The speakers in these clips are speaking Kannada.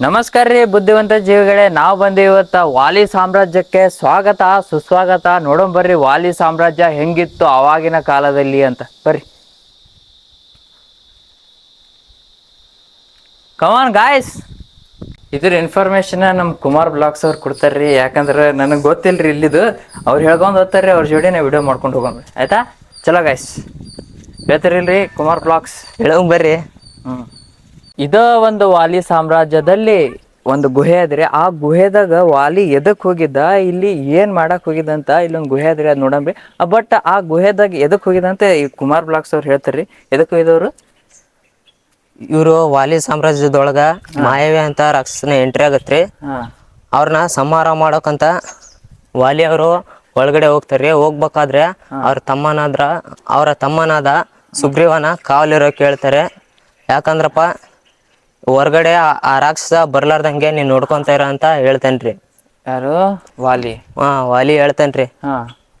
ನಮಸ್ಕಾರ ರೀ ಬುದ್ಧಿವಂತ ಜೀವಿಗಳೇ. ನಾವು ಬಂದು ಇವತ್ತ ವಾಲಿ ಸಾಮ್ರಾಜ್ಯಕ್ಕೆ ಸ್ವಾಗತ ಸುಸ್ವಾಗತ. ನೋಡೋಣ ಬರ್ರಿ ವಾಲಿ ಸಾಮ್ರಾಜ್ಯ ಹೆಂಗಿತ್ತು ಅವಾಗಿನ ಕಾಲದಲ್ಲಿ ಅಂತ. ಬರ್ರಿ. ಕಮಾನ್ ಗಾಯ್ಸ್ ಇದ್ರ ಇನ್ಫಾರ್ಮೇಶನ್ ನಮ್ಮ ಕುಮಾರ್ ಬ್ಲಾಗ್ಸ್ ಅವ್ರು ಕೊಡ್ತಾರ್ರಿ. ಯಾಕಂದ್ರೆ ನನಗೆ ಗೊತ್ತಿಲ್ರಿ ಇಲ್ಲಿದು. ಅವ್ರು ಹೇಳ್ಕೊಂಡು ಓದ್ತಾರ್ರಿ ಅವ್ರ ಜೋಡಿ ನಾವು ವಿಡಿಯೋ ಮಾಡ್ಕೊಂಡು ಹೋಗೋಣ. ಆಯ್ತಾ? ಚಲೋ ಗಾಯ್ಸ್ ಹೇಳ್ತಾರಿಲ್ರಿ ಕುಮಾರ್ ಬ್ಲಾಗ್ಸ್. ಹೇಳೋಂಗೆ ಬರ್ರಿ. ಹ್ಮ್. ಇದ ಒಂದು ವಾಲಿ ಸಾಮ್ರಾಜ್ಯದಲ್ಲಿ ಒಂದು ಗುಹೆ ಅದ್ರಿ ಆ ಗುಹೆದಾಗ ವಾಲಿ ಎದಕ್ ಹೋಗಿದ್ದ? ಇಲ್ಲಿ ಏನ್ ಮಾಡಕ್ ಹೋಗಿದಂತ ಇಲ್ಲೊಂದು ಗುಹೆ ಅದ್ರಿ ಅದ್ ನೋಡಂಬ್ರಿ ಬಟ್ ಆ ಗುಹೆದಾಗ ಎದಕ್ ಹೋಗಿದಂತೆ ಈ ಕುಮಾರ್ ಬ್ಲಾಕ್ಸ್ ಅವ್ರು ಹೇಳ್ತಾರ್ರಿ. ಎದಕ್ ಹೋಗಿದವ್ರು ಇವರು ವಾಲಿ ಸಾಮ್ರಾಜ್ಯದೊಳಗ ಮಾಯವಿ ಅಂತ ರಾಕ್ಷಸನ ಎಂಟ್ರಿ ಆಗತ್ರಿ. ಅವ್ರನ್ನ ಸಂಹಾರ ಮಾಡೋಕಂತ ವಾಲಿ ಅವರು ಒಳಗಡೆ ಹೋಗ್ತಾರ್ರಿ. ಹೋಗ್ಬೇಕಾದ್ರೆ ಅವ್ರ ತಮ್ಮನಾದ್ರ ಅವರ ತಮ್ಮನಾದ ಸುಗ್ರೀವನ ಕಾವಲಿರೋ ಕೇಳ್ತಾರೆ. ಯಾಕಂದ್ರಪ್ಪ ಹೊರ್ಗಡೆ ಆ- ರಾಕ್ಷಸ ಬರ್ಲಾರ್ದಂಗೆ ನೀನ್ ನೋಡ್ಕೊಂತ ಇರ ಅಂತ ಹೇಳ್ತೇನ್ರಿ. ಯಾರು? ವಾಲಿ. ಹಾ ವಾಲಿ ಹೇಳ್ತೇನ್ರಿ. ಹಾ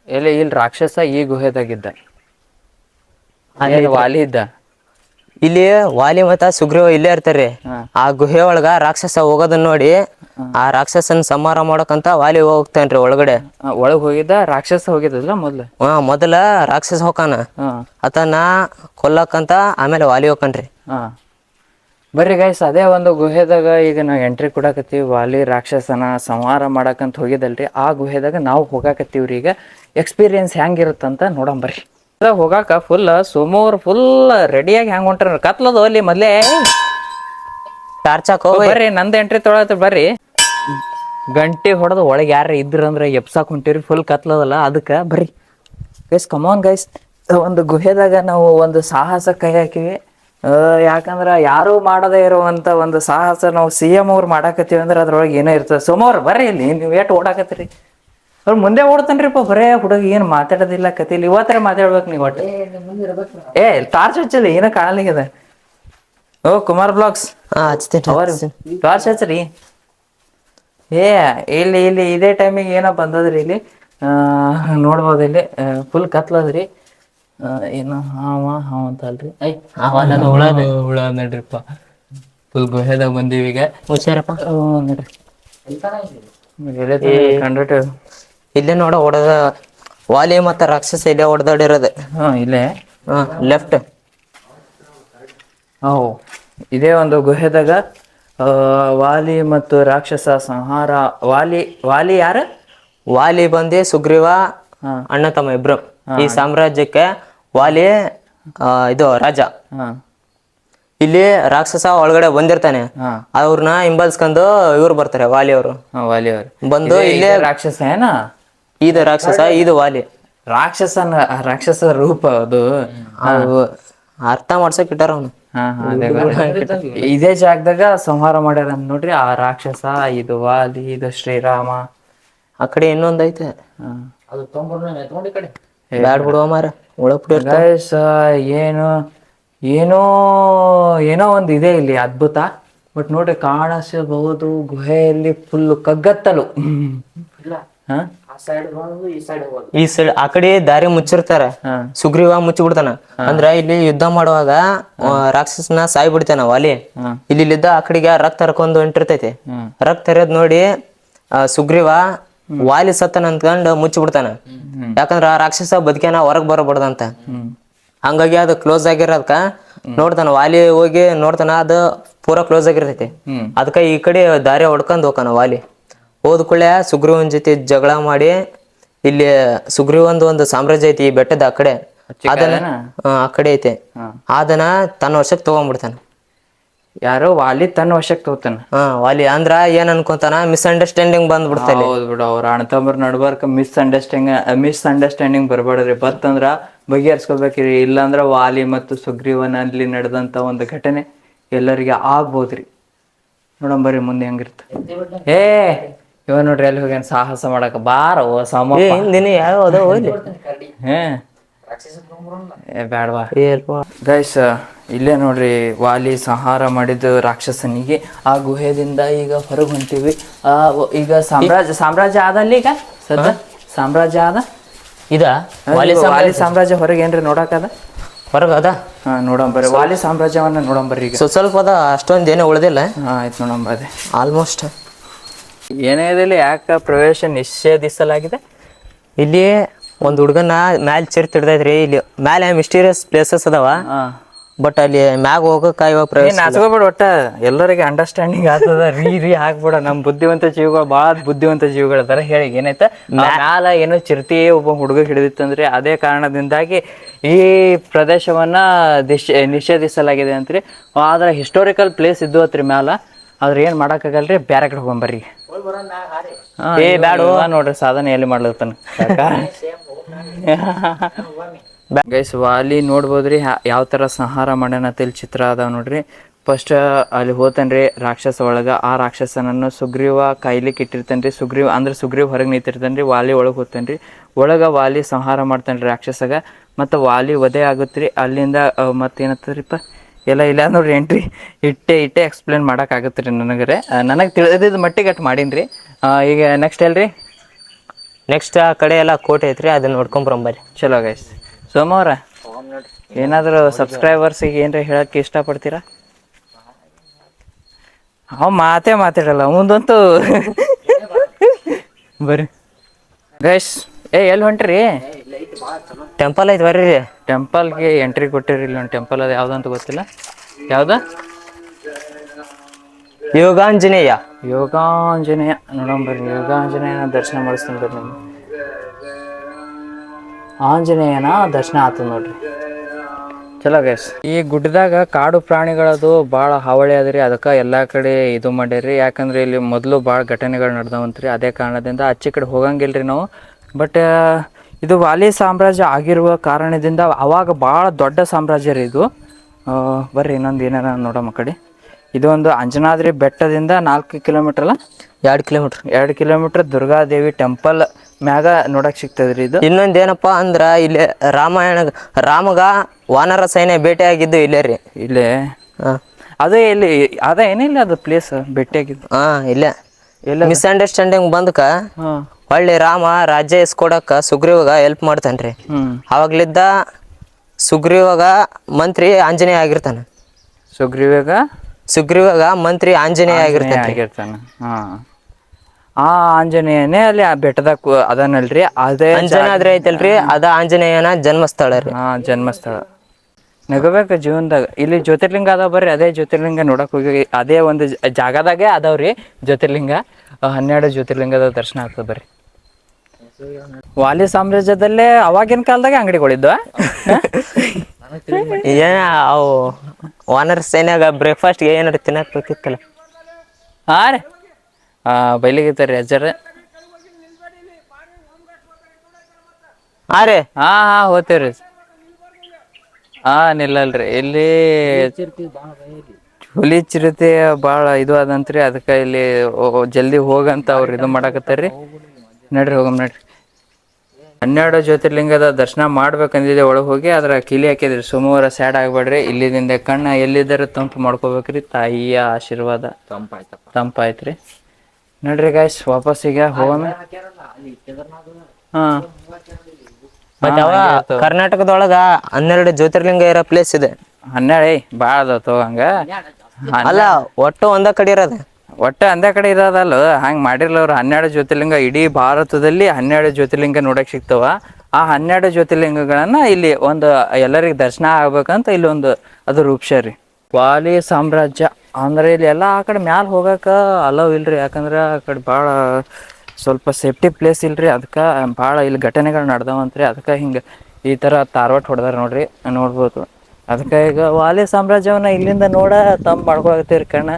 ಎಲ್ಲಿ ಇಲ್ಲಿ ರಾಕ್ಷಸ ಈ ಗುಹೆದಾಗಿದ್ದ? ಅಲ್ಲಿ ವಾಲಿ ಇದ್ದ? ಇಲ್ಲಿ ವಾಲಿ ಮತ್ತ ಸುಗ್ರೀವ ಇಲ್ಲೇ ಇರ್ತಾರ್ರಿ. ಆ ಗುಹೆ ಒಳಗ ರಾಕ್ಷಸ ಹೋಗೋದನ್ನ ನೋಡಿ ಆ ರಾಕ್ಷಸನ್ ಸಂಹಾರ ಮಾಡಕಂತ ವಾಲಿ ಹೋಗ್ತಾನ್ರಿ ಒಳಗಡೆ. ಒಳಗೆ ಹೋಗಿದ್ದ ರಾಕ್ಷಸ ಹೋಗಿದ್ದಲ್ಲ ಮೊದ್ಲು? ಹಾ ಮೊದಲ ರಾಕ್ಷಸ ಹೋಗಾನ. ಆತನ ಕೊಲ್ಲಕಂತ ಆಮೇಲೆ ವಾಲಿ ಹೋಗ್ಕನ್ರಿ ಹಾ. ಬರ್ರಿ ಗೈಸ್ ಅದೇ ಒಂದು ಗುಹೆದಾಗ ಈಗ ನಾವು ಎಂಟ್ರಿ ಕೊಡಾಕತ್ತೀವಿ. ವಾಲಿ ರಾಕ್ಷಸನ ಸಂಹಾರ ಮಾಡಕಂತ ಹೋಗಿದಲ್ರಿ ಆ ಗುಹೆದಾಗ ನಾವು ಹೋಗಾಕತ್ತೀವ್ರಿ ಈಗ. ಎಕ್ಸ್ಪೀರಿಯನ್ಸ್ ಹೆಂಗಿರುತ್ತಂತ ನೋಡೋಣ ಬರ್ರಿ. ಅದ ಹೋಗಾಕ ಫುಲ್ ಸೋಮವಾರ ಫುಲ್ ರೆಡಿಯಾಗಿ ಹೆಂಗ್ ಹೊಂಟ್ರ ಕತ್ಲದು ಅಲ್ಲಿ ಮೊದ್ಲೇ. ಟಾರ್ಚ್ ಹಾಕೋ ಬರ್ರಿ ನಂದು ಎಂಟ್ರಿ ತೊಳತ್ ಬರ್ರಿ. ಗಂಟೆ ಹೊಡೆದು ಒಳಗೆ ಯಾರ ಇದ್ರಂದ್ರೆ ಎಪ್ಸಾಕ್ ಹೊಂಟಿರಿ ಫುಲ್ ಕತ್ಲದಲ್ಲ ಅದಕ್ಕೆ ಬರ್ರಿ. ಗೈಸ್ ಕಮಾನ್ ಗೈಸ್ ಒಂದು ಗುಹೆದಾಗ ನಾವು ಒಂದು ಸಾಹಸ ಕೈ ಹಾಕಿವಿ. ಯಾಕಂದ್ರ ಯಾರು ಮಾಡದೇ ಇರುವಂತ ಒಂದು ಸಾಹಸ ನಾವು ಸಿ ಎಂ ಅವ್ರು ಮಾಡಾಕತ್ತೀವಿ ಅಂದ್ರೆ ಅದ್ರೊಳಗೆ ಏನೋ ಇರ್ತದೆ. ಸೋಮವಾರ ಬರ್ರಿ ಇಲ್ಲಿ ನೀವು ಏಟ್ ಓಡಾಕತ್ತೀರಿ? ಅವ್ರು ಮುಂದೆ ಓಡ್ತಾನ್ರಿಪ್ಪ ಬರೇ ಹುಡುಗ ಏನು ಮಾತಾಡೋದಿಲ್ಲ ಇಲ್ಲಿ. ಇವತ್ತರ ಮಾತಾಡ್ಬೇಕು ನೀವು ಒಟ್ಟು. ಏ ಟಾರ್ಚ್ ಹಚ್ಚಲಿ ಏನೋ ಕಾಣಲಿಗಿದೆ ಓ ಕುಮಾರ್ ಬ್ಲಾಗ್ಸ್. ಅವರು ಟಾರ್ಚ್ ಹಚ್ಚರಿ. ಏ ಇಲ್ಲಿ ಇಲ್ಲಿ ಇದೇ ಟೈಮಿಗೆ ಏನೋ ಬಂದದ್ರಿ ಇಲ್ಲಿ. ನೋಡ್ಬೋದು ಇಲ್ಲಿ. ಫುಲ್ ಕತ್ಲದ್ರಿ. ಏನು ಹಾವ ಹಾವ ಅಂತ ಅಲ್ರಿ. ಐ ಹುಳ ಹುಳ ನಡ್ರಿಪ್ಪ. ಫುಲ್ ಗುಹೆದಾಗ ಬಂದೀವಿ ಈಗ. ಹುಷಾರಪ್ಪ. ನೋಡ್ರಿ. ಇಲ್ಲೇ ನೋಡ ಹೊಡೆದ ವಾಲಿ ಮತ್ತ ರಾಕ್ಷಸ ಇಲ್ಲೇ ಹೊಡೆದಾಡಿರೋದು. ಹಾ ಇಲ್ಲೇ? ಹಾ ಲೆಫ್ಟ್ ಓ ಇದೇ ಒಂದು ಗುಹೆದಾಗ ಆ, ವಾಲಿ ಮತ್ತು ರಾಕ್ಷಸ ಸಂಹಾರ ವಾಲಿ ವಾಲಿ ಯಾರ? ವಾಲಿ ಬಂದಿ ಸುಗ್ರೀವ ಹಾ. ಅಣ್ಣ ತಮ್ಮ ಇಬ್ರು. ಈ ಸಾಮ್ರಾಜ್ಯಕ್ಕೆ ವಾಲಿ ಆ, ಇದು ರಾಜ. ಹಾ. ಇಲ್ಲಿ ರಾಕ್ಷಸ ಒಳಗಡೆ ಬಂದಿರ್ತಾನೆ. ಹಾ. ಅವ್ರನ್ನ ಹಿಂಬಾಲಿಸ್ಕೊಂಡು ಇವ್ರು ಬರ್ತಾರೆ ವಾಲಿ ಅವರು. ಹಾ, ವಾಲಿ ಅವರು. ಬಂದು ಇಲ್ಲೇ ರಾಕ್ಷಸ ಏನ? ಇದು ರಾಕ್ಷಸ ಇದು ವಾಲಿ. ರಾಕ್ಷಸನ ರಾಕ್ಷಸ ರೂಪ ಅದು. ಅವು ಅರ್ಥ ಮಾಡ್ಸಕ್ ಇಟ್ಟಾರ ಅವನು. ಹಾ, ಹಾ, ಅದೇ ಗೊತ್ತಾಯ್ತು. ಇದೇ ಜಾಗದಾಗ ಸಂಹಾರ ಮಾಡ್ಯಾರ ಅಂತ ನೋಡ್ರಿ ಆ ರಾಕ್ಷಸ ಇದು ವಾಲಿ ಇದು ಶ್ರೀರಾಮ. ಆ ಕಡೆ ಇನ್ನೊಂದ್ ಐತೆ. ಹಾ. ಬ್ಯಾಡ್ ಬಿಡುವ ಮಾರ Guys, ಏನು ಏನೋ ಏನೋ ಒಂದು ಇದೆ ಇಲ್ಲಿ ಅದ್ಭುತ. ಬಟ್ ನೋಡ್ರಿ ಕಾಣಿಸಬಹುದು ಗುಹೆಯಲ್ಲಿ ಫುಲ್ ಕಗ್ಗತ್ತಲು. ಹಾ? ಈ ಸೈಡ್ ಆ ಕಡೆ ದಾರಿ ಮುಚ್ಚಿರ್ತಾರ. ಸುಗ್ರೀವ ಮುಚ್ಚಿ ಬಿಡ್ತಾನ ಅಂದ್ರ ಇಲ್ಲಿ ಯುದ್ಧ ಮಾಡುವಾಗ ರಾಕ್ಷಸನ ಸಾಯ್ ಬಿಡ್ತಾನ. ಇಲ್ಲಿ ಇಲ್ಲಿದ್ದ ಆ ಕಡೆಗೆ ರಕ್ತ ಹರ್ಕೊಂಡು ಹೊಂಟಿರ್ತೈತಿ ರಕ್ತ ಹರಿಯೋದ್ ನೋಡಿ ಆ, ಸುಗ್ರೀವ ವಾಲಿ ಸತ್ತನ ಅಂದ್ಕೊಂಡ್ ಮುಚ್ಚಿಬಿಡ್ತಾನ. ಯಾಕಂದ್ರ ಆ ರಾಕ್ಷಸ ಬದುಕೇನ ಹೊರಗ್ ಬರಬಾರ್ದಂತ. ಅಂತ ಹಂಗಾಗಿ ಅದು ಕ್ಲೋಸ್ ಆಗಿರೋದಕ್ಕ ನೋಡ್ತಾನ ವಾಲಿ ಹೋಗಿ ನೋಡ್ತಾನ ಅದು ಪೂರಾ ಕ್ಲೋಸ್ ಆಗಿರ್ತೈತಿ. ಅದಕ್ಕ ಈ ಕಡೆ ದಾರಿ ಹೊಡ್ಕೊಂಡ್ ಹೋಗ್ತಾನ ವಾಲಿ. ಹೋದ ಕೂಡಲೇ ಸುಗ್ರೀವನ್ ಜೊತೆ ಜಗಳ ಮಾಡಿ ಇಲ್ಲಿ ಸುಗ್ರೀವಂದು ಒಂದು ಸಾಮ್ರಾಜ್ಯ ಐತಿ ಈ ಬೆಟ್ಟದ ಆ ಕಡೆ. ಅದನ್ನ? ಆ, ಕಡೆ ಐತೆ. ಅದನ್ನ ತನ್ನ ವರ್ಷಕ್ಕೆ ತಗೊಂಡ್ಬಿಡ್ತಾನ ಯಾರೋ ವಾಲಿ ತನ್ನ ವಶಕ್ಕೆ ತಗೋತಾನ. ಹಾ ವಾಲಿ ಅಂದ್ರ ಏನ್ ಅನ್ಕೊಂತಾನ? ಮಿಸ್ಅಂಡರ್ಸ್ಟ್ಯಾಂಡಿಂಗ್ ಬಂದ್ಬಿಡ್ತಲ್ಲಿ ಹೌದ್ ಬಿಡು ಅವ್ರ ಅಣ್ಣತಮ್ಮರ ನಡ್ಬಾರ್ಕ ಮಿಸ್ ಅಂಡರ್ಸ್ಟ್ಯಾಂಡಿಂಗ್ ಮಿಸ್ ಅಂಡರ್ಸ್ಟ್ಯಾಂಡಿಂಗ್ ಅಂದ್ರ ಬತ್ತಂದ್ರ ಬಗೆಹರಿಸ್ಕೋಬೇಕ್ರಿ. ಇಲ್ಲಾಂದ್ರ ವಾಲಿ ಮತ್ತು ಸುಗ್ರೀವನಲ್ಲಿ ನಡೆದಂತ ಒಂದು ಘಟನೆ ಎಲ್ಲರಿಗೆ ಆಗ್ಬೋದ್ರಿ. ನೋಡಂಬರ್ರಿ ಮುಂದೆ ಹೆಂಗಿರ್ತ. ಏ ಇವ ನೋಡ್ರಿ ಅಲ್ಲಿ ಹೋಗ್ಯಾನ? ಸಾಹಸ ಮಾಡಕ ಬಾರ ಓ ಸಮ ಹಿಂದಿನ ಯಾವ ಅದಾವ ಹೋಗ್ಲಿ. ಹೇ. ಏ ಏಲ್ಪ ಗೈಸ್ ಇಲ್ಲೇ ನೋಡ್ರಿ ವಾಲಿ ಸಂಹಾರ ಮಾಡಿದ ರಾಕ್ಷಸನಿಗೆ ಆ ಗುಹೆದಿಂದ ಈಗ ಹೊರಗೆ ಹೊಂಟಿವಿ. ಆ ಈಗ ಸಾಮ್ರಾಜ್ಯ ಸಾಮ್ರಾಜ್ಯ ಆದಲ್ಲಿ ಈಗ? ಸದ್ಯ? ಸಾಮ್ರಾಜ್ಯ ಆದ? ಇದ? ವಾಲಿ ಸಾಮ್ರಾಜ್ಯ? ಹೊರಗೆ ಏನ್ರಿ ನೋಡಕದ ಹೊರಗೆ ಅದ? ಹಾ ನೋಡಂಬರ್ರಿ ವಾಲಿ ಸಾಮ್ರಾಜ್ಯವನ್ನ ನೋಡಂಬರ್ರಿ ಈಗ. ಸೊ ಸ್ವಲ್ಪ ಅದ ಅಷ್ಟೊಂದು ಏನೂ ಉಳಿದಿಲ್ಲ. ಹಾ ಆಯ್ತು ನೋಡಂಬರ್ರಿ ಆಲ್ಮೋಸ್ಟ್ ಏನೇದಲ್ಲಿ ಯಾಕೆ ಪ್ರವೇಶ ನಿಷೇಧಿಸಲಾಗಿದೆ? ಇಲ್ಲಿ ಒಂದು ಹುಡುಗನ ಮ್ಯಾಲ್ ಚೇರ್ ತಿಡ್ದೈತ್ರಿ ಇಲ್ಲಿ ಮ್ಯಾಲೆ ಮಿಸ್ಟೀರಿಯಸ್ ಪ್ಲೇಸಸ್ ಅದಾವ. ಬಟ್ ಅಲ್ಲಿ ಮ್ಯಾಗ ಹೋಗಕ್ಕ ಇವಾಗ ಪ್ರವೇಶ ನಾಚ್ಕೋಬೇಡ ಒಟ್ಟ. ಎಲ್ಲರಿಗೆ ಅಂಡರ್ಸ್ಟ್ಯಾಂಡಿಂಗ್ ಆಗ್ತದ. ರೀ ರೀ ಹಾಕ್ಬೇಡ. ನಮ್ ಬುದ್ಧಿವಂತ ಜೀವಿಗಳು ಬಹಳ ಬುದ್ಧಿವಂತ ಜೀವಿಗಳ ತರ ಹೇಳಿ ಏನೈತ ಆ ಮ್ಯಾಲ ಏನೋ ಚಿರತೆ ಒಬ್ಬ ಹುಡುಗ ಹಿಡಿದಿತ್ತಂದ್ರೆ ಅದೇ ಕಾರಣದಿಂದಾಗಿ ಈ ಪ್ರದೇಶವನ್ನ ದಿಶ್ ನಿಷೇಧಿಸಲಾಗಿದೆ ಅಂತ್ರಿ. ಆದ್ರೆ ಹಿಸ್ಟೋರಿಕಲ್ ಪ್ಲೇಸ್ ಇದ್ದು ಅತ್ರಿ ಮ್ಯಾಲ. ಆದ್ರೆ ಏನ್ ಮಾಡಕ್ಕಾಗಲ್ರಿ? ಬ್ಯಾರೆ ಕಡೆ ಹೋಗ್ಬರ್ರಿ ಏ ಬ್ಯಾಡ ನೋಡ್ರಿ ಸಾಧನೆ ಎಲ್ಲಿ ಮಾಡ್ಲತ್ತಾನ. ಗೈಸ್ ವಾಲಿ ನೋಡ್ಬೋದ್ರಿ? ಯಾವ ತರ ಸಂಹಾರ ಮಾಡ್ಯಾನ ಅಂತ ಇಲ್ಲಿ ಚಿತ್ರ ಅದಾವ ನೋಡ್ರಿ. ಫಸ್ಟ್ ಅಲ್ಲಿ ಹೋತನ್ರಿ ರಾಕ್ಷಸ ಒಳಗ. ಆ ರಾಕ್ಷಸನನ್ನು ಸುಗ್ರೀವ ಕಾಯ್ಲಿಕ್ಕೆ ಇಟ್ಟಿರ್ತಾನ್ರಿ. ಸುಗ್ರೀವ, ಅಂದ್ರೆ ಸುಗ್ರೀವ್ ಹೊರಗೆ ನಿಂತಿರ್ತಾನ್ರಿ. ವಾಲಿ ಒಳಗೆ ಹೋಗ್ತಾನ್ರಿ ಒಳಗ ವಾಲಿ ಸಂಹಾರ ಮಾಡ್ತಾನ್ರಿ ರಾಕ್ಷಸಗ. ಮತ್ತು ವಾಲಿ ವಧೆ ಆಗುತ್ತೆ ಅಲ್ಲಿಂದ ಮತ್ತೇನತ್ತದ್ರಿಪ್ಪ ಎಲ್ಲ ಇಲ್ಲ ನೋಡ್ರಿ ಏನ್ರಿ ಇಟ್ಟೆ ಇಟ್ಟೆ ಎಕ್ಸ್ಪ್ಲೇನ್ ಮಾಡೋಕ್ಕಾಗತ್ತೆ ರೀ ನನಗರೆ. ನನಗೆ ತಿಳಿದಿದ್ದ ಮಟ್ಟಿಗೆ ಅಟ್ ಮಾಡೀನಿ ಈಗ ನೆಕ್ಸ್ಟ್ ಎಲ್ರಿ ನೆಕ್ಸ್ಟ್ ಆ ಕಡೆ ಎಲ್ಲ ಕೋಟೆ ಐತ್ರಿ ಅದನ್ನ ನೋಡ್ಕೊಂಬರಂಬರಿ ಚಲೋ ಗೈಸ್ ಸೋಮವಾರ ಏನಾದರೂ ಸಬ್ಸ್ಕ್ರೈಬರ್ಸಿಗೆ ಏನಾರ ಹೇಳಕ್ಕೆ ಇಷ್ಟಪಡ್ತೀರಾ? ಅವ ಮಾತೇ ಮಾತಾಡಲ್ಲ ಮುಂದಂತೂ ಬರ್ರಿ. ಗೈಸ್ ಏ ಎಲ್ಲಿ ಹೊಂಟ್ರಿ? ಟೆಂಪಲ್ ಐತಿ ಬರ್ರಿ. ಟೆಂಪಲ್ಗೆ ಎಂಟ್ರಿ ಕೊಟ್ಟಿರಿ ಇಲ್ಲಿ ಒಂದು ಟೆಂಪಲ್ ಅದು ಯಾವ್ದು ಅಂತ ಗೊತ್ತಿಲ್ಲ? ಯಾವ್ದು? ಯೋಗಾಂಜನೇಯ. ಯೋಗಾಂಜನೇಯ. ನೋಡಂಬರ್ರಿ ಯೋಗಾಂಜನೇಯನ ದರ್ಶನ ಮಾಡಿಸ್ತೀನಿ ಬರ್ರಿ ನಿಮ್ಗೆ. ಆಂಜನೇಯನ ದರ್ಶನ ಆತು ನೋಡ್ರಿ. ಚಲೋ ಗೈಸ್ ಈ ಗುಡ್ಡದಾಗ ಕಾಡು ಪ್ರಾಣಿಗಳದು ಭಾಳ ಹಾವಳಿ ಅದ್ರಿ ಅದಕ್ಕೆ ಎಲ್ಲ ಕಡೆ ಇದು ಮಾಡ್ಯಾರಿ. ಯಾಕಂದ್ರೆ ಇಲ್ಲಿ ಮೊದಲು ಭಾಳ ಘಟನೆಗಳು ನಡೆದವಂತ್ರಿ ಅದೇ ಕಾರಣದಿಂದ ಆಚೆ ಕಡೆ ಹೋಗಂಗಿಲ್ರಿ ನಾವು. ಬಟ್ ಇದು ವಾಲಿ ಸಾಮ್ರಾಜ್ಯ ಆಗಿರುವ ಕಾರಣದಿಂದ ಅವಾಗ ಭಾಳ ದೊಡ್ಡ ಸಾಮ್ರಾಜ್ಯ ರೀ ಇದು. ಬರ್ರಿ ಇನ್ನೊಂದು ಏನಾರ ನೋಡಮ್ಮ ಕಡೆ. ಇದು ಒಂದು ಅಂಜನಾದ್ರಿ ಬೆಟ್ಟದಿಂದ ನಾಲ್ಕು ಕಿಲೋಮೀಟರ್ ಅಲ್ಲ? ಎರಡು ಕಿಲೋಮೀಟರ್ ಎರಡು ಕಿಲೋಮೀಟರ್ ದುರ್ಗಾದೇವಿ ಟೆಂಪಲ್ ಮ್ಯಾಗ ನೋಡಕ್ ಸಿಗ್ತದ್ರಿ ಇದು? ಇನ್ನೊಂದ್ ಏನಪ್ಪ ಅಂದ್ರ ಇಲ್ಲಿ ರಾಮಾಯಣ ರಾಮಗ ವಾನರ ಸೈನ್ಯ ಭೇಟಿಯಾಗಿದ್ದು ಇಲ್ಲೇ ರೀ. ಇಲ್ಲೇ? ಅದೇ ಇಲ್ಲಿ ಅದ ಏನಿಲ್ಲ ಅದು ಪ್ಲೇಸ್ ಭೇಟಿಯಾಗಿದ್ದು? ಹಾ ಇಲ್ಲೇ. ಇಲ್ಲ ಮಿಸ್ಅಂಡರ್ಸ್ಟ್ಯಾಂಡಿಂಗ್ ಬಂದಕ ಹೊಳ್ಳಿ ರಾಮ ರಾಜ್ಯ ಇಸ್ಕೊಡಕ ಸುಗ್ರೀವಗ ಹೆಲ್ಪ್ ಮಾಡ್ತಾನ್ರಿ. ಅವಾಗ್ಲಿದ್ದ ಸುಗ್ರೀವಗ ಮಂತ್ರಿ ಆಂಜನೇಯ ಆಗಿರ್ತಾನ. ಸುಗ್ರೀವಾಗ? ಸುಗ್ರೀವಗ ಮಂತ್ರಿ ಆಂಜನೇಯ ಆಗಿರ್ತಾನ ಆಗಿರ್ತಾನ. ಹಾ. ಆ ಆಂಜನೇಯನೇ ಅಲ್ಲಿ ಆ ಬೆಟ್ಟದಾಗ ಅದನ್ನಲ್ರಿ ಅದಾನಲ್ರಿ ಅದೇ ಅಂಜನಾದ್ರಿ ಐತಲ್ರಿ ಅದ ಆಂಜನೇಯನ ಜನ್ಮಸ್ಥಳ ರೀ. ಹಾ ಜನ್ಮಸ್ಥಳ. ನಗಬೇಕು ಜೀವನದಾಗ. ಇಲ್ಲಿ ಜ್ಯೋತಿರ್ಲಿಂಗ ಅದಾವ ಬರ್ರಿ ಅದೇ ಜ್ಯೋತಿರ್ಲಿಂಗ ನೋಡಕ್ ಹೋಗಿ ಅದೇ ಒಂದು ಜ- ಜಾಗದಾಗೆ ಅದಾವ್ರಿ ಜ್ಯೋತಿರ್ಲಿಂಗ. ಆ, ಹನ್ನೆರಡು ಜ್ಯೋತಿರ್ಲಿಂಗದ ದರ್ಶನ ಆಗ್ತದೆ ಬರ್ರಿ. ವಾಲಿ ಸಾಮ್ರಾಜ್ಯದಲ್ಲೇ ಅವಾಗಿನ ಕಾಲದಾಗ ಅಂಗಡಿಗಳಿದ್ವ. ಏನ ಅವು ಓನರ್ಸ್ ಏನಾಗ ಬ್ರೇಕ್ಫಾಸ್ಟ್ ಏನಾರ ತಿನ್ನಕ್ ಬೇಕಿತ್ತಲ್ಲ ಹಾ ರೀ. ಆ ಬೈಲಿಗಿತ್ತಾರ ಅಜ್ಜರ. ಹಾ ರೀ. ಹಾ ಹಾ ಹೋಗ್ತೇವ್ರಿ ಹಾ ನಿಲ್ಲಲ್ರಿ. ಇಲ್ಲಿ ಹುಲಿ ಚಿರತೆ ಭಾಳ ಇದು ಅದಂತ್ರಿ ಅದಕ್ಕೆ ಇಲ್ಲಿ ಓ- ಜಲ್ದಿ ಹೋಗಂತ ಅವ್ರು ಇದು ಮಾಡಾಕತ್ತಾರ್ರಿ. ನಡ್ರಿ ಹೋಗಮ್ ನಡ್ರಿ. ಹನ್ನೆರಡು ಜ್ಯೋತಿರ್ಲಿಂಗದ ದರ್ಶನ ಮಾಡ್ಬೇಕಂದಿದೆ ಒಳಗೆ ಹೋಗಿ ಅದರ ಕಿಲಿ ಹಾಕಿದ್ರಿ. ಸೋಮವಾರ ಸ್ಯಾಡ್ ಆಗ್ಬೇಡ್ರಿ. ಇಲ್ಲಿದಿಂದ ಕಣ್ಣ ಎಲ್ಲಿದ್ದಾರೆ ತಂಪು ಮಾಡ್ಕೋಬೇಕ್ರಿ. ತಾಯಿಯ ಆಶೀರ್ವಾದ. ತಂಪಾಯ್ತ್ರಿ. ನಡ್ರಿ ಗಾಯ್ಸ್ ವಾಪಸ್ ಈಗ ಹೋಗೋಣ. ಹಾ. ಮತ್ತೆ ಅವ ಕರ್ನಾಟಕದೊಳಗ ಹನ್ನೆರಡು ಜ್ಯೋತಿರ್ಲಿಂಗ ಇರೋ ಪ್ಲೇಸ್ ಇದೆ. ಹನ್ನೆರಡು ಏಯ್ ಭಾಳ ಅದಾವ ತಗೋ ಹಂಗ. ಅಲ್ಲ ಒಟ್ಟು ಒಂದ ಕಡೆ ಇರೋದು? ಒಟ್ಟ ಅಂದೇ ಕಡೆ ಇರೋದಲ್ಲ. ಹಂಗೆ ಮಾಡಿರ್ಲ ಅವ್ರು ಹನ್ನೆರಡು ಜ್ಯೋತಿರ್ಲಿಂಗ ಇಡೀ ಭಾರತದಲ್ಲಿ ಹನ್ನೆರಡು ಜ್ಯೋತಿರ್ಲಿಂಗ ನೋಡಕ್ ಸಿಕ್ತವ ಆ ಹನ್ನೆರಡು ಜ್ಯೋತಿರ್ಲಿಂಗಗಳನ್ನು ಇಲ್ಲಿ ಒಂದು ಎಲ್ಲರಿಗೆ ದರ್ಶನ ಆಗ್ಬೇಕಂತ ಇಲ್ಲಿ ಒಂದು ಅದು ರೂಪ್ಸ ರೀ. ವಾಲಿ ಸಾಮ್ರಾಜ್ಯ ಅಂದ್ರೆ ಇಲ್ಲಿ ಎಲ್ಲ ಆ ಕಡೆ ಮ್ಯಾಲ ಹೋಗಕ ಅಲವ್ ಇಲ್ರಿ. ಯಾಕಂದ್ರೆ ಆ ಕಡೆ ಭಾಳ ಸ್ವಲ್ಪ ಸೇಫ್ಟಿ ಪ್ಲೇಸ್ ಇಲ್ರಿ. ಅದಕ್ಕೆ ಭಾಳ ಇಲ್ಲಿ ಘಟನೆಗಳು ನಡ್ದವಂತ್ರಿ. ಅದಕ್ಕೆ ಹಿಂಗೆ ಈ ಥರ ತಾರ್ವಾಟ್ ಹೊಡೆದಾರ ನೋಡ್ರಿ, ನೋಡ್ಬೋದು. ಅದಕ್ಕೆ ಈಗ ವಾಲಿ ಸಾಮ್ರಾಜ್ಯವನ್ನ ಇಲ್ಲಿಂದ ನೋಡ ತಮ್ಮ ಮಾಡ್ಕೊಳತ್ತೀರಿ ಕಣ್ಣ.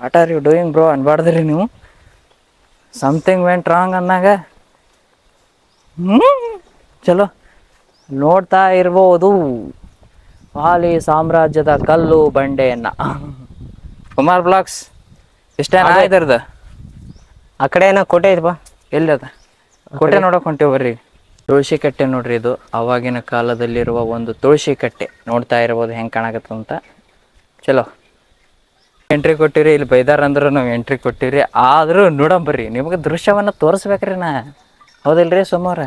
What are you doing bro ಅನ್ಬಾರ್ದ್ರಿ ನೀವು. ಸಮಥಿಂಗ್ ವೆಂಟ್ ರಾಂಗ್ ಅನ್ನಾಗ. ಹ್ಞೂ ಚಲೋ. ನೋಡ್ತಾ ಇರ್ಬೋದು. ಪಾಲಿ ಸಾಮ್ರಾಜ್ಯದ ಕಲ್ಲು ಬಂಡೆಯನ್ನ. ಕುಮಾರ್ ಬ್ಲಾಕ್ಸ್ ಇಷ್ಟೇ ಇದ್ರದ ಆ ಕಡೆ ಏನೋ ಕೋಟೆ ಐತಪ್ಪ. ಎಲ್ಲಿ ಅದ? ಕೋಟೆ ನೋಡಕ್ ಹೊಂಟೇವ್ ಬರ್ರಿ. ತುಳಸಿ ಕಟ್ಟೆ ನೋಡ್ರಿ ಇದು. ಅವಾಗಿನ ಕಾಲದಲ್ಲಿರುವ ಒಂದು ತುಳಸಿ ಕಟ್ಟೆ ನೋಡ್ತಾ ಇರ್ಬೋದು ಹೆಂಗ್ ಕಾಣಕತ್ತ ಅಂತ ಚಲೋ. ಎಂಟ್ರಿ ಕೊಟ್ಟಿರಿ ಇಲ್ಲಿ ಬೈದಾರ ಅಂದ್ರೆ ನಾವು ಎಂಟ್ರಿ ಕೊಟ್ಟಿರಿ. ಆದರೂ ನೋಡಂ ಬರ್ರಿ ನಿಮಗೆ ದೃಶ್ಯವನ್ನ ತೋರಿಸ್ಬೇಕ್ರಿ ನಾ. ಹೌದಿಲ್ರಿ ಸೋಮವಾರ?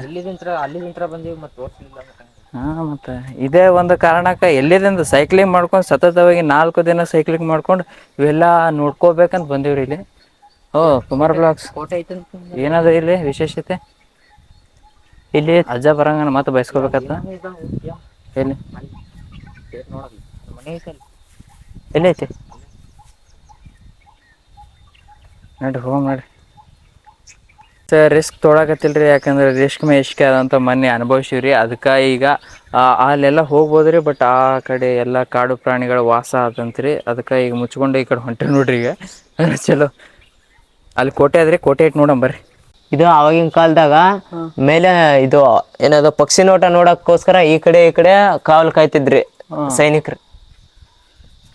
ಹಾ ಮತ್ತೆ ಇದೇ ಒಂದು ಕಾರಣಕ್ಕೆ ಎಲ್ಲಿದಿಂದ ಸೈಕ್ಲಿಂಗ್ ಮಾಡ್ಕೊಂಡು ಸತತವಾಗಿ ನಾಲ್ಕು ದಿನ ಸೈಕ್ಲಿಂಗ್ ಮಾಡ್ಕೊಂಡು ಇವೆಲ್ಲ ನೋಡ್ಕೋಬೇಕಂತ ಬಂದಿವ್ರಿ ಇಲ್ಲಿ. ಓ ಕುಮಾರ್ ಬ್ಲಾಗ್ಸ್. ಕೋಟೆ ಐತೆ ಏನದ ಇಲ್ಲಿ ವಿಶೇಷತೆ? ಇಲ್ಲಿ ಅಜ್ಜ ಬರಂಗನ ಮತ್ತೆ ಬಯಸ್ಕೋಬೇಕತ್ತ ಎಲ್ಲಿ? ಎಲ್ಲೈತೆ ನಡ್ರಿ ಹೋಗಿ ನಡ್ರಿ ಸರ್ ರಿಸ್ಕ್ ತೊಗೊಳಕತ್ತಿಲ್ರಿ ಯಾಕಂದ್ರೆ ರಿಸ್ಕ್ ಮೇಷ್ಕೆ ಅದಂತ ಮೊನ್ನೆ ಅನುಭವಿಸಿವ್ರಿ. ಅದಕ್ಕೆ ಈಗ ಅಲ್ಲೆಲ್ಲ ಹೋಗ್ಬೋದ್ರಿ ಬಟ್ ಆ ಕಡೆ ಎಲ್ಲ ಕಾಡು ಪ್ರಾಣಿಗಳ ವಾಸ ಆದಂತ್ರಿ ಅದಕ್ಕೆ ಈಗ ಮುಚ್ಕೊಂಡು ಈ ಕಡೆ ಹೊಂಟೆ ನೋಡ್ರಿ ಈಗ. ಚಲೋ. ಅಲ್ಲಿ ಕೋಟೆ ಅದ್ರಿ ಕೋಟೆ ಇಟ್ಟು ನೋಡಮ್ ಬರ್ರಿ. ಇದು ಆವಾಗಿನ ಕಾಲದಾಗ ಮೇಲೆ ಇದು ಏನದು ಪಕ್ಷಿ ನೋಟ ನೋಡಕ್ಕೋಸ್ಕರ ಈ ಕಡೆ ಈ ಕಡೆ ಕಾವಲು ಕಾಯ್ತಿದ್ರಿ ಸೈನಿಕರು.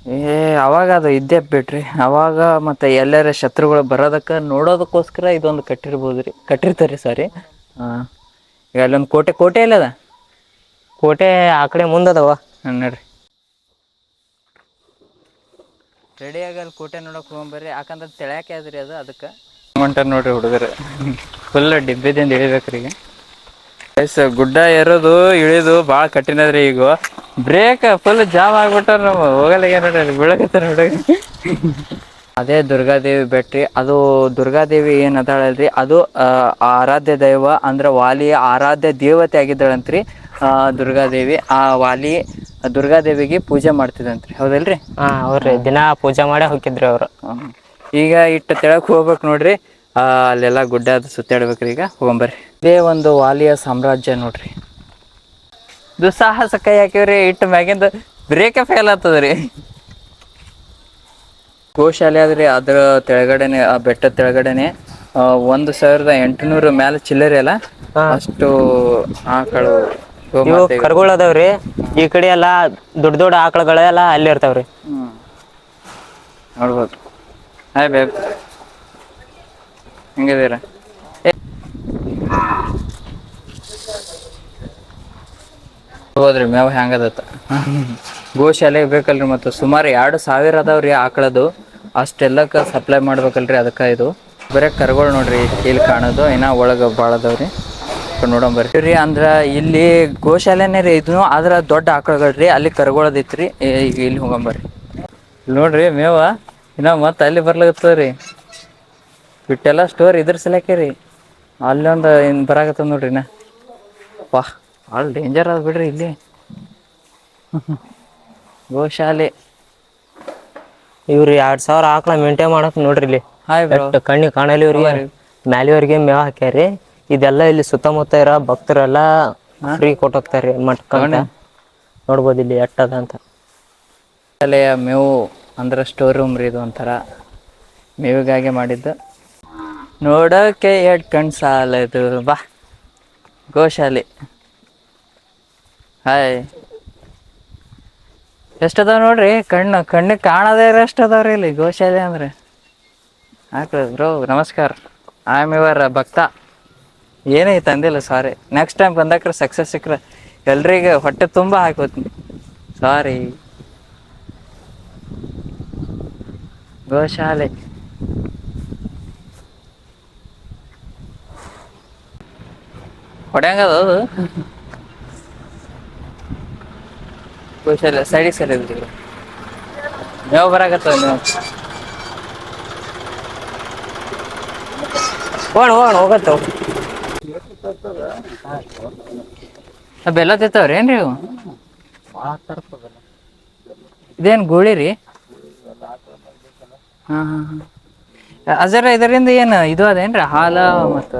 ಏ ಅವಾಗ ಅದು ಇದ್ದೇ ಬಿಟ್ರಿ. ಅವಾಗ ಮತ್ತೆ ಎಲ್ಲರ ಶತ್ರುಗಳು ಬರೋದಕ್ಕೆ ನೋಡೋದಕ್ಕೋಸ್ಕರ ಇದೊಂದು ಕಟ್ಟಿರ್ಬೋದು ರೀ. ಕಟ್ಟಿರ್ತಾರೆ ಸಾರಿ ಹಾಂ ಈಗ ಅಲ್ಲೊಂದು ಕೋಟೆ ಕೋಟೆ ಎಲ್ಲದ ಕೋಟೆ ಆ ಕಡೆ ಮುಂದದವ ನೋಡ್ರಿ. ರೆಡಿ ಆಗಲ್ಲ ಕೋಟೆ ನೋಡೋಕೆ ಹೋಗ್ಬರ್ರಿ. ಯಾಕಂದ್ರೆ ತೆಳ್ಯಾಕೆ ಅದ್ರಿ ಅದು ಅದಕ್ಕೆ? ಹೊಂಟಾರ ನೋಡ್ರಿ ಹುಡುಗರು. ಫುಲ್ ಡಿಬ್ಬಿದಿಂದ ಇಳಿಬೇಕ್ರಿ ಈಗ. ಎಸ್ ಗುಡ್ಡ ಏರೋದು ಇಳಿದು ಭಾಳ ಕಠಿಣ ಅದ್ರಿ ಈಗ. ಬ್ರೇಕ್ ಫುಲ್ ಜಾಮ್ ಆಗ್ಬಿಟ್ಟಾರ ನಮ್ಮ ಹೋಗಲ್ಲ ನೋಡ್ರಿ ಬೀಳಕತ್ತಾರ ನೋಡಿ ಅದೇ ದುರ್ಗಾದೇವಿ ಬೆಟ್ರಿ ಅದು ದುರ್ಗಾದೇವಿ ಏನು ಅದಾಳಲ್ರಿ ಅದು ಆರಾಧ್ಯ ದೈವ ಅಂದ್ರೆ ವಾಲಿಯ ಆರಾಧ್ಯ ದೇವತೆ ಆಗಿದ್ದಾಳಂತ್ರಿ ಆ, ದುರ್ಗಾದೇವಿ. ಆ ವಾಲಿ ದುರ್ಗಾದೇವಿಗೆ ಪೂಜೆ ಮಾಡ್ತಿದಂತ್ರಿ ಹೌದಲ್ರಿ? ಹಾ ಅವ್ರಿ ದಿನ ಪೂಜೆ ಮಾಡೇ ಹೋಗಿದ್ರಿ ಅವ್ರು. ಈಗ ಇಟ್ಟು ತೆಳಕ್ ಹೋಗ್ಬೇಕು ನೋಡ್ರಿ. ಅಲ್ಲೆಲ್ಲ ಗುಡ್ಡ ಅದು ಸುತ್ತಾಡ್ಬೇಕ್ರಿ ಈಗ. ಹೋಗಂಬರ್ರಿ ಇದೇ ಒಂದು ವಾಲಿಯ ಸಾಮ್ರಾಜ್ಯ ನೋಡ್ರಿ. ದುಸ್ಸಾಹಸ ಕೈ ಹಾಕಿವ್ರಿ ಇಟ್ಟು ಮ್ಯಾಗಿಂದ ಬ್ರೇಕ ಫೇಲ್ ಆಗ್ತದ್ರಿ ಗೋಶಾಲೆ ಆದ್ರಿ ಅದ್ರ ತೆಳಗಡೆನೆ ಆ ಬೆಟ್ಟದ ತೆಳಗಡೆನೆ ಒಂದು ಸಾವಿರದ ಎಂಟುನೂರು ಮ್ಯಾಲ ಚಿಲ್ಲರಿ ಅಲ್ಲ? ಅಷ್ಟು ಆಕಳು ಇವು ಕರುಗಳು ಅದಾವ್ರಿ ಈ ಕಡೆ ಎಲ್ಲ ದೊಡ್ಡ ದೊಡ್ಡ ಆಕಳುಗಳೆಲ್ಲ ಅಲ್ಲಿ ಇರ್ತಾವ್ರಿ. ನೋಡ್ಬೋದು. ಹಾಯ್ ಬೇಬ್ ಹೆಂಗಿದ್ದೀರಾ? ಹೋದ್ರಿ ಮೇವ್ ಹೆಂಗದತ್ತ ಗೋಶಾಲೆಗೆ ಬೇಕಲ್ರಿ ಮತ್ತು ಸುಮಾರು ಎರಡು ಸಾವಿರ ಅದಾವ್ರಿ ಆಕಳದು. ಅಷ್ಟೆಲ್ಲಕ್ಕ ಸಪ್ಲೈ ಮಾಡ್ಬೇಕಲ್ರಿ ಅದಕ್ಕೆ ಇದು. ಬರೀ ಕರುಗಳು ನೋಡ್ರಿ ಇಲ್ಲಿ ಕಾಣೋದು, ಇನ್ನ ಒಳಗೆ ಭಾಳ ಅದಾವ್ರಿ ನೋಡಂಬರ್ರಿ ರೀ ಅಂದ್ರೆ ಇಲ್ಲಿ ಗೋಶಾಲೆನೇ ರೀ ಇದು ಆದ್ರೆ ದೊಡ್ಡ ಆಕಳಗಳ್ರಿ ಅಲ್ಲಿ ಕರುಗಳದೈತ್ರಿ. ಈಗ ಇಲ್ಲಿ ಹೋಗಂಬರ್ರಿ ನೋಡ್ರಿ ಮೇವ, ಇನ್ನ ಮತ್ತೆ ಅಲ್ಲಿ ಬರ್ಲಾಗತ್ತದ್ರಿ ಬಿಟ್ಟೆಲ್ಲ ಸ್ಟೋರ್ ಇದ್ರ ಸಲಕ್ಕೆ ರೀ. ಅಲ್ಲೊಂದು ಇನ್ ಬರಾಕತ್ತದ ನೋಡ್ರಿ ನಾ ವಾಹ್. ಭಾಳ ಡೇಂಜರ್ ಅದ ಬಿಡ್ರಿ ಇಲ್ಲಿ. ಗೋಶಾಲೆ ಇವ್ರಿ ಎರಡ್ ಸಾವಿರ ಆಕಳ ಮೇಂಟೈನ್ ಮಾಡಕ್ ನೋಡ್ರಿ ಇಲ್ಲಿ. ಹಾಯ್ ಬ್ರೋ ಎಷ್ಟ್ ಕಣ್ಣಿಗೆ ಕಾಣಲಿ ಇವ್ರಿಗೆ. ಮ್ಯಾಲಿಯವ್ರಿಗೆ ಮೇವ್ ಹಾಕ್ಯಾರಿ. ಇದೆಲ್ಲ ಇಲ್ಲಿ ಸುತ್ತಮುತ್ತ ಇರೋ ಭಕ್ತರೆಲ್ಲ ಫ್ರೀ ಕೊಟ್ಟೋಗ್ತಾರೆ ಮಟ್ಕ ಅಂತ ನೋಡ್ಬೋದು ಇಲ್ಲಿ ಎಟ್ಟದ ಅಂತ. ಶಾಲೆಯ ಮೇವು ಅಂದ್ರೆ ಸ್ಟೋರ್ ರೂಮ್ ರೀ ಇದು ಒಂಥರ. ಮೇವಿಗಾಗಿ ಮಾಡಿದ್ದು. ನೋಡೋಕೆ ಎರಡು ಕಣ್ ಸಾಲದು. ಬಾ. ಗೋಶಾಲೆ ಹಾಯ್. ಎಷ್ಟದಾವ ನೋಡ್ರಿ? ಕಣ್ಣು, ಕಣ್ಣಿಗೆ ಕಾಣದೇ ಇರೋಷ್ಟು ಅದಾವ್ರಿ ಇಲ್ಲಿ ಗೋಶಾಲೆ ಅಂದ್ರೆ? ಹಾಕ್ರಿ ಬ್ರೋ, ನಮಸ್ಕಾರ. ಐ ಆಮ್ ಯುವರ್ ಭಕ್ತ. ಏನೇ ತಂದಿಲ್ಲ ಸಾರಿ ನೆಕ್ಸ್ಟ್ ಟೈಮ್ ಬಂದಾಕ್ರೆ ಸಕ್ಸಸ್ ಸಿಕ್ಕ್ರೆ ಎಲ್ರಿಗೆ ಹೊಟ್ಟೆ ತುಂಬ ಹಾಕೋತೀನಿ. ಸಾರಿ ಗೋಶಾಲೆ. ಹೊಡ್ಯಾಂಗದ ಅದು? ಗೋಶಾಲೆ ಸೈಡಿಗೆ ಸರಿ ಇದ್ರಿ ಮೇವು ಬರಾಕತ್ತವ ನೀವು ಹೋಗತ್ತವ ಆ ಬೆಲ್ಲ ತಿಂತಾವ್ರಿ? ಏನ್ರಿ ಇವು? ಇದೇನ್ ಗೋಳಿ ರೀ? ಹಾ ಹಾ ಹಾ. ಅಜರ ಇದರಿಂದ ಏನ್ ಇದು ಅದೇನ್ರಿ ಹಾಲ ಮತ್ತ?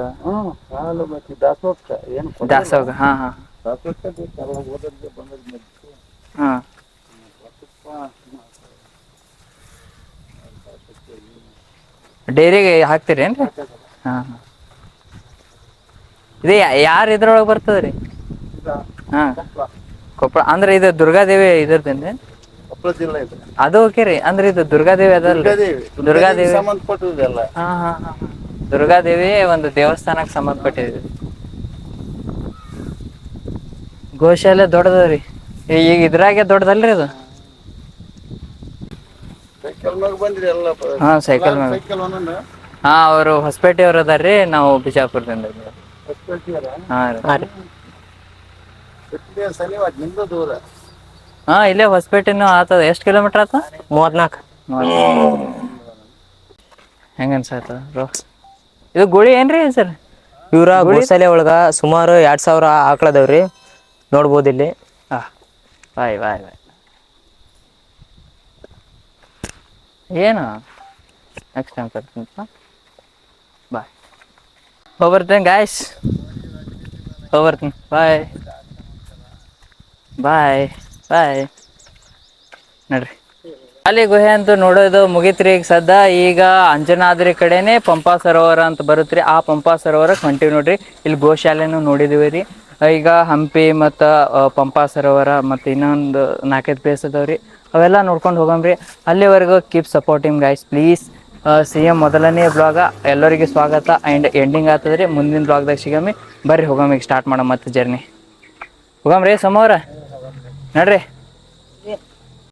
ದಾಸೋಗ ಹಾ ಹಾ. ಹಾ. ಡೈರಿಗೆ ಹಾಕ್ತೀರೇನ್ರಿ ಹಾ ಹಾ. ಇದು ಯಾರು ಇದ್ರೊಳಗೆ ಬರ್ತದ್ರಿ? ಹಾ. ಕೊಪ್ಪಳ ಅಂದ್ರೆ ಇದು ದುರ್ಗಾದೇವಿ ಇದ್ರದಿಂದ ಕೊಪ್ಪಳ ಜಿಲ್ಲೆ ಇದೆ. ಅದು ಓಕೆ ರೀ. ಅಂದ್ರೆ ಇದು ದುರ್ಗಾದೇವಿ ಅದಲ್ಲ ದುರ್ಗಾದೇವಿ. ಸಂಬಂಧಪಟ್ಟದೆಲ್ಲ ಹಾ ಹಾ ಹಾ ಹಾ. ದುರ್ಗಾದೇವಿ ಒಂದು ದೇವಸ್ಥಾನಕ್ಕೆ ಸಂಬಂಧಪಟ್ಟಿದೆ. ಗೋಶಾಲೆ ದೊಡ್ಡದವ್ರಿ. ಈಗ ಇದ್ರಾಗೆ ದೊಡ್ಡದಲ್ರಿ ಅದು? ಹಾ ಸೈಕಲ್ ಮ್ಯಾಗ. ಹಾ ಅವರು ಹೊಸಪೇಟೆಯವ್ರು ಅದಾರ್ರಿ ನಾವು ಬಿಜಾಪುರದಿಂದ. ಹಾ ರೀ. ಇಲ್ಲೇ ಹೊಸಪೇಟೆನೂ ಆತದ. ಎಷ್ಟು ಕಿಲೋಮೀಟರ್ ಆತ? ಮೂವತ್ನಾಲ್ಕು ಹೆಂಗ ಅನ್ಸಾಯ್ತ ಬ್ರೋ? ಇದು ಗುಳಿ ಏನ್ರಿ ಸರ್? ಇವ್ರ ಸಲ ಒಳಗ ಸುಮಾರು ಎರಡ್ ಸಾವಿರ ಆಕಳದವ್ರಿ ನೋಡ್ಬೋದು ಇಲ್ಲಿ. Bye bye bye. ಏನು? ನೆಕ್ಸ್ಟ್ ಟೈಮ್ ಕರ್ತೀನಿ ಬಾಯ್. ಹೋಗ್ಬರ್ತೇನೆ ಗಾಯ್ಸ್ ಹೋಗ್ಬರ್ತೀನಿ ಬಾಯ್. Bye bye. ನಡ್ರಿ. ಅಲ್ಲಿ ಗುಹೆ ಅಂತೂ ನೋಡೋದು ಮುಗಿತ್ರಿ ಈಗ ಸದ್ದ. ಈಗ ಅಂಜನಾದ್ರಿ ಕಡೆನೆ ಪಂಪಾ ಸರೋವರ ಅಂತ ಬರುತ್ತ್ರಿ ಆ ಪಂಪಾ ಸರೋವರ ಹೊಂಟಿವಿ ನೋಡ್ರಿ. ಇಲ್ಲಿ ಗೋಶಾಲೆನೂ ನೋಡಿದಿವಿ ರೀ. ಈಗ ಹಂಪಿ ಮತ್ತು ಪಂಪಾ ಸರೋವರ ಮತ್ತು ಇನ್ನೊಂದು ನಾಲ್ಕೈದು ಪ್ಲೇಸ್ ಅದಾವ್ರಿ. ಅವೆಲ್ಲ ನೋಡ್ಕೊಂಡು ಹೋಗಮ್ರಿ. ಅಲ್ಲಿವರೆಗೂ ಕೀಪ್ ಸಪೋರ್ಟಿಂಗ್ ಗೈಸ್ ಪ್ಲೀಸ್ ಸಿ ಎಂ ಮೊದಲನೇ ಬ್ಲಾಗ ಎಲ್ಲರಿಗೂ ಸ್ವಾಗತ. ಆ್ಯಂಡ್ ಎಂಡಿಂಗ್ ಆಗ್ತದ್ರಿ ಮುಂದಿನ ಬ್ಲಾಗ್ದಾಗ ಸಿಗಮ್ಮಿ. ಬರ್ರಿ ಹೋಗಮ್ಮಿಗೆ ಸ್ಟಾರ್ಟ್ ಮಾಡೋ ಮತ್ತೆ ಜರ್ನಿ ಹೋಗಮ್ರಿ, ಸೋಮವಾರ? ನಡ್ರಿ.